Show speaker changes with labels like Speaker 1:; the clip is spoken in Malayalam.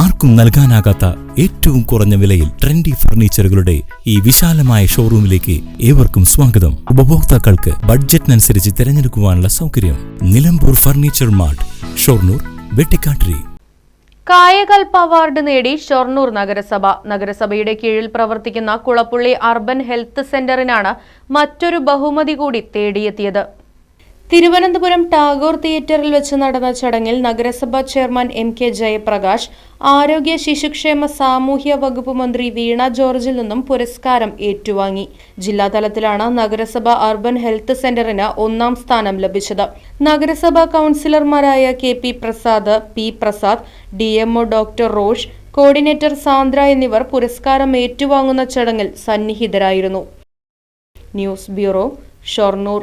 Speaker 1: ആർക്കും നൽകാനാകാത്ത ഏറ്റവും കുറഞ്ഞ വിലയിൽ ട്രെൻഡി ഫർണിച്ചറുകളുടെ ഈ വിശാലമായ ഷോറൂമിലേക്ക് ഏവർക്കും സ്വാഗതം. ഉപഭോക്താക്കൾക്ക് ബഡ്ജറ്റിനനുസരിച്ച് തിരഞ്ഞെടുക്കുവാനുള്ള സൗകര്യം Nilambur furniture mart Shoranur Vettikkattiri.
Speaker 2: Kayakalp award നേടി ഷൊർണൂർ നഗരസഭ. നഗരസഭയുടെ കീഴിൽ പ്രവർത്തിക്കുന്ന കുളപ്പുള്ളി അർബൻ ഹെൽത്ത് സെന്ററിനാണ് മറ്റൊരു ബഹുമതി കൂടി തേടിയെത്തിയത്. തിരുവനന്തപുരം ടാഗോർ തിയേറ്ററിൽ വെച്ച് നടന്ന ചടങ്ങിൽ നഗരസഭാ ചെയർമാൻ എം കെ ജയപ്രകാശ് ആരോഗ്യ ശിശുക്ഷേമ സാമൂഹ്യ വകുപ്പ് മന്ത്രി വീണ ജോർജിൽ നിന്നും പുരസ്കാരം ഏറ്റുവാങ്ങി. ജില്ലാതലത്തിലാണ് നഗരസഭ അർബൻ ഹെൽത്ത് സെന്ററിന് ഒന്നാം സ്ഥാനം ലഭിച്ചത്. നഗരസഭാ കൗൺസിലർമാരായ K P Prasad P Prasad D MO doctor Rosh coordinator Sandra എന്നിവർ പുരസ്കാരം ഏറ്റുവാങ്ങുന്ന ചടങ്ങിൽ സന്നിഹിതരായിരുന്നു. News bureau Shoranur.